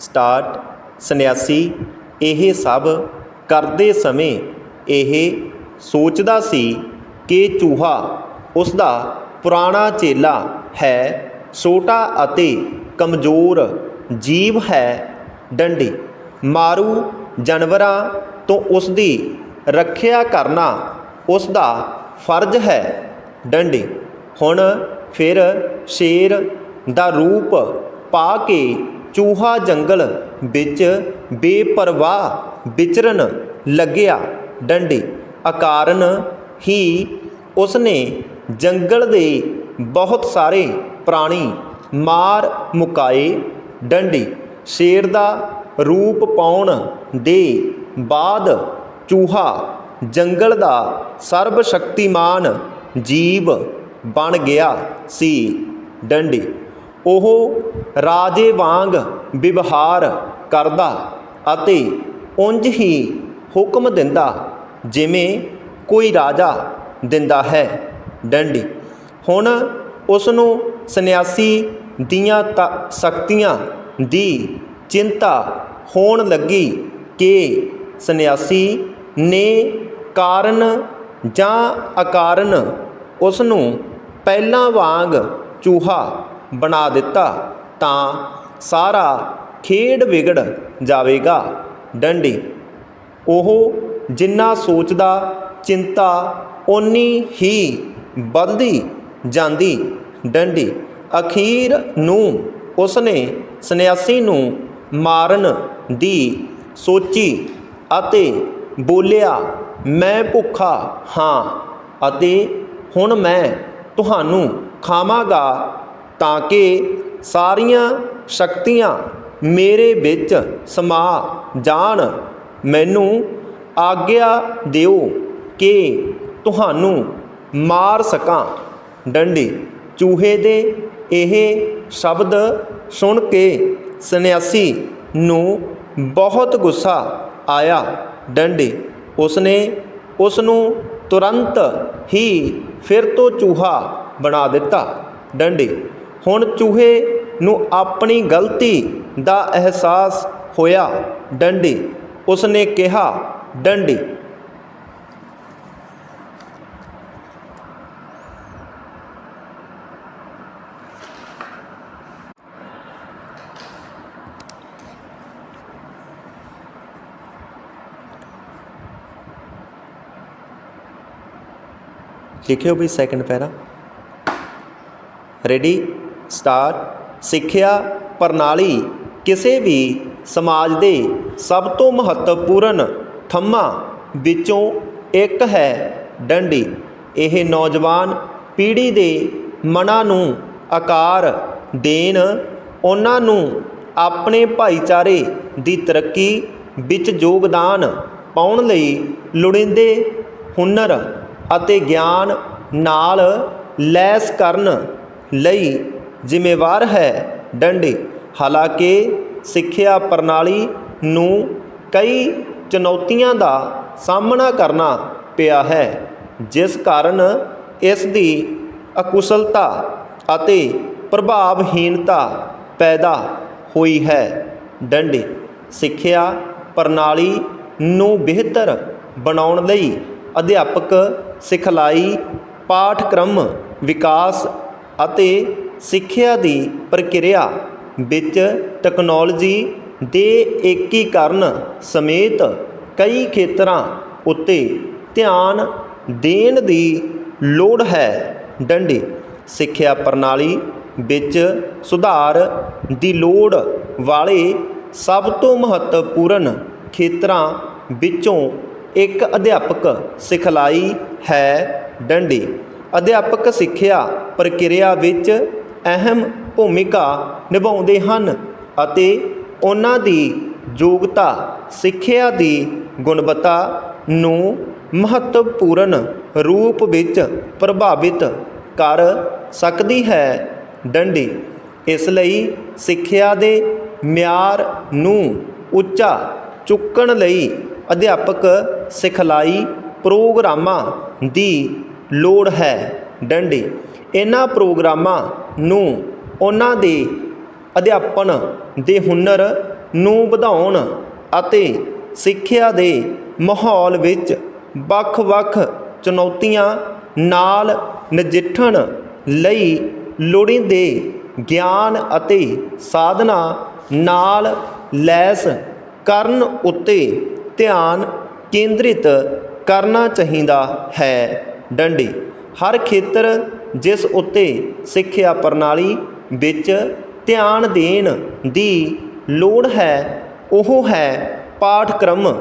Start, ਸੰਨਿਆਸੀ, ਇਹ ਸਭ ਕਰਦੇ ਸਮੇਂ ਇਹ ਸੋਚਦਾ ਸੀ ਕਿ ਚੂਹਾ ਉਸ ਦਾ ਪੁਰਾਣਾ ਚੇਲਾ ਹੈ, ਛੋਟਾ ਅਤੇ ਕਮਜ਼ੋਰ ਜੀਵ ਹੈ, ਡੰਡੀ। ਮਾਰੂ ਜਾਨਵਰਾਂ ਤੋਂ ਉਸ ਦੀ ਰੱਖਿਆ ਕਰਨਾ ਉਸ ਦਾ ਫਰਜ਼ ਹੈ, ਡੰਡੀ। ਹੁਣ ਫਿਰ ਸ਼ੇਰ ਦਾ ਰੂਪ ਪਾ ਕੇ ਚੂਹਾ ਜੰਗਲ ਵਿੱਚ ਬੇਪਰਵਾਹ ਵਿਚਰਨ ਲੱਗਿਆ। ਡੰਡੀ ਅਕਾਰਨ ਹੀ ਉਸਨੇ ਜੰਗਲ ਦੇ ਬਹੁਤ ਸਾਰੇ ਪ੍ਰਾਣੀ ਮਾਰ ਮੁਕਾਏ। ਡੰਡੀ ਸ਼ੇਰ ਦਾ ਰੂਪ ਪਾਉਣ ਦੇ ਬਾਅਦ ਚੂਹਾ ਜੰਗਲ ਦਾ ਸਰਬ ਸ਼ਕਤੀਮਾਨ ਜੀਵ ਬਣ ਗਿਆ ਸੀ। ਡੰਡੀ ਉਹ ਰਾਜੇ ਵਾਂਗ ਵਿਵਹਾਰ ਕਰਦਾ ਅਤੇ ਉਂਝ ਹੀ ਹੁਕਮ ਦਿੰਦਾ ਜਿਵੇਂ ਕੋਈ ਰਾਜਾ ਦਿੰਦਾ ਹੈ। ਡੰਡੀ। ਹੁਣ ਉਸ ਨੂੰ ਸੰਨਿਆਸੀ ਦੀਆਂ ਤ- ਸ਼ਕਤੀਆਂ ਦੀ ਚਿੰਤਾ ਹੋਣ ਲੱਗੀ ਕਿ ਸੰਨਿਆਸੀ ਨੇ ਕਾਰਨ ਜਾਂ ਅਕਾਰਨ ਉਸ ਨੂੰ ਪਹਿਲਾਂ ਵਾਂਗ ਚੂਹਾ ਬਣਾ ਦਿੱਤਾ ਤਾਂ ਸਾਰਾ ਖੇਡ ਵਿਗੜ ਜਾਵੇਗਾ। ਡੰਡੀ, ਉਹ ਜਿੰਨਾ ਸੋਚਦਾ, ਚਿੰਤਾ ਓਨੀ ਹੀ ਵੱਧਦੀ ਜਾਂਦੀ। ਡੰਡੀ, ਅਖੀਰ ਨੂੰ ਉਸਨੇ ਸੰਨਿਆਸੀ ਨੂੰ ਮਾਰਨ ਦੀ ਸੋਚੀ ਅਤੇ ਬੋਲਿਆ, ਮੈਂ ਭੁੱਖਾ ਹਾਂ ਅਤੇ ਹੁਣ ਮੈਂ ਤੁਹਾਨੂੰ ਖਾਵਾਂਗਾ। ਤਾਂ ਕਿ ਸਾਰੀਆਂ ਸ਼ਕਤੀਆਂ ਮੇਰੇ ਵਿੱਚ ਸਮਾ ਜਾਣ। ਮੈਨੂੰ ਆਗਿਆ ਦਿਓ ਕਿ ਤੁਹਾਨੂੰ ਮਾਰ ਸਕਾਂ। ਡੰਡੀ, ਚੂਹੇ ਦੇ ਇਹ ਸ਼ਬਦ ਸੁਣ ਕੇ ਸੰਨਿਆਸੀ ਨੂੰ ਬਹੁਤ ਗੁੱਸਾ ਆਇਆ। ਡੰਡੀ, ਉਸਨੇ ਉਸ ਨੂੰ ਤੁਰੰਤ ਹੀ ਫਿਰ ਤੋਂ ਚੂਹਾ ਬਣਾ ਦਿੱਤਾ। ਡੰਡੀ ਹੁਣ ਚੂਹੇ ਨੂੰ ਆਪਣੀ ਗਲਤੀ ਦਾ ਅਹਿਸਾਸ ਹੋਇਆ। ਡੰਡੀ, ਉਸਨੇ ਕਿਹਾ, ਡੰਡੀ। ਲਿਖਿਓ ਵੀ ਸੈਕੰਡ ਪੈਰਾ। ਰੈਡੀ ਸਟਾਰ, ਸਿੱਖਿਆ ਪ੍ਰਣਾਲੀ ਕਿਸੇ ਵੀ ਸਮਾਜ ਦੇ ਸਭ ਤੋਂ ਮਹੱਤਵਪੂਰਨ ਥੰਮਾਂ ਵਿੱਚੋਂ ਇੱਕ ਹੈ ਡੰਡੀ। ਇਹ ਨੌਜਵਾਨ ਪੀੜ੍ਹੀ ਦੇ ਮਨਾਂ ਨੂੰ ਆਕਾਰ ਦੇਣ, ਉਹਨਾਂ ਨੂੰ ਆਪਣੇ ਭਾਈਚਾਰੇ ਦੀ ਤਰੱਕੀ ਵਿੱਚ ਯੋਗਦਾਨ ਪਾਉਣ ਲਈ ਲੋੜੀਂਦੇ ਹੁਨਰ ਅਤੇ ਗਿਆਨ ਨਾਲ ਲੈਸ ਕਰਨ ਲਈ ਜ਼ਿੰਮੇਵਾਰ ਹੈ। ਡੰਡੇ। ਹਾਲਾਂਕਿ ਸਿੱਖਿਆ ਪ੍ਰਣਾਲੀ ਨੂੰ ਕਈ ਚੁਣੌਤੀਆਂ ਦਾ ਸਾਹਮਣਾ ਕਰਨਾ ਪਿਆ ਹੈ, ਜਿਸ ਕਾਰਨ ਇਸ ਦੀ ਅਕੁਸ਼ਲਤਾ ਅਤੇ ਪ੍ਰਭਾਵਹੀਨਤਾ ਪੈਦਾ ਹੋਈ ਹੈ। ਡੰਡੇ। ਸਿੱਖਿਆ ਪ੍ਰਣਾਲੀ ਨੂੰ ਬਿਹਤਰ ਬਣਾਉਣ ਲਈ ਅਧਿਆਪਕ ਸਿਖਲਾਈ, ਪਾਠਕ੍ਰਮ ਵਿਕਾਸ ਅਤੇ ਸਿੱਖਿਆ ਦੀ ਪ੍ਰਕਿਰਿਆ ਵਿੱਚ ਤਕਨਾਲੋਜੀ ਦੇ ਏਕੀਕਰਨ ਸਮੇਤ ਕਈ ਖੇਤਰਾਂ ਉੱਤੇ ਧਿਆਨ ਦੇਣ ਦੀ ਲੋੜ ਹੈ। ਡੰਡੀ, ਸਿੱਖਿਆ ਪ੍ਰਣਾਲੀ ਵਿੱਚ ਸੁਧਾਰ ਦੀ ਲੋੜ ਵਾਲੇ ਸਭ ਤੋਂ ਮਹੱਤਵਪੂਰਨ ਖੇਤਰਾਂ ਵਿੱਚੋਂ ਇੱਕ ਅਧਿਆਪਕ ਸਿਖਲਾਈ ਹੈ। ਡੰਡੀ, ਅਧਿਆਪਕ ਸਿੱਖਿਆ ਪ੍ਰਕਿਰਿਆ ਵਿੱਚ ਅਹਿਮ ਭੂਮਿਕਾ ਨਿਭਾਉਂਦੇ ਹਨ ਅਤੇ ਉਹਨਾਂ ਦੀ ਯੋਗਤਾ, ਸਿੱਖਿਆ ਦੀ ਗੁਣਵੱਤਾ ਨੂੰ ਮਹੱਤਵਪੂਰਨ ਰੂਪ ਵਿੱਚ ਪ੍ਰਭਾਵਿਤ ਕਰ ਸਕਦੀ ਹੈ। ਡੰਡੀ, ਇਸ ਲਈ ਸਿੱਖਿਆ ਦੇ ਮਿਆਰ ਨੂੰ ਉੱਚਾ ਚੁੱਕਣ ਲਈ ਅਧਿਆਪਕ ਸਿਖਲਾਈ ਪ੍ਰੋਗਰਾਮਾਂ ਦੀ ਲੋੜ ਹੈ। ਡੰਡੀ ਇਹਨਾਂ ਪ੍ਰੋਗਰਾਮਾਂ ਨੂੰ ਉਹਨਾਂ ਦੇ ਅਧਿਆਪਨ ਦੇ ਹੁਨਰ ਨੂੰ ਵਧਾਉਣ ਅਤੇ ਸਿੱਖਿਆ ਦੇ ਮਾਹੌਲ ਵਿੱਚ ਵੱਖ-ਵੱਖ ਚੁਣੌਤੀਆਂ ਨਾਲ ਨਜਿੱਠਣ ਲਈ ਲੋੜੀਂਦੇ ਗਿਆਨ ਅਤੇ ਸਾਧਨਾ ਨਾਲ ਲੈਸ ਕਰਨ ਉੱਤੇ ਧਿਆਨ ਕੇਂਦਰਿਤ ਕਰਨਾ ਚਾਹੀਦਾ ਹੈ। ਡੰਡੀ। ਹਰ ਖੇਤਰ ਜਿਸ ਉੱਤੇ ਸਿੱਖਿਆ ਪ੍ਰਣਾਲੀ ਵਿੱਚ ਧਿਆਨ ਦੇਣ ਦੀ ਲੋੜ ਹੈ ਉਹ ਹੈ ਪਾਠਕ੍ਰਮ।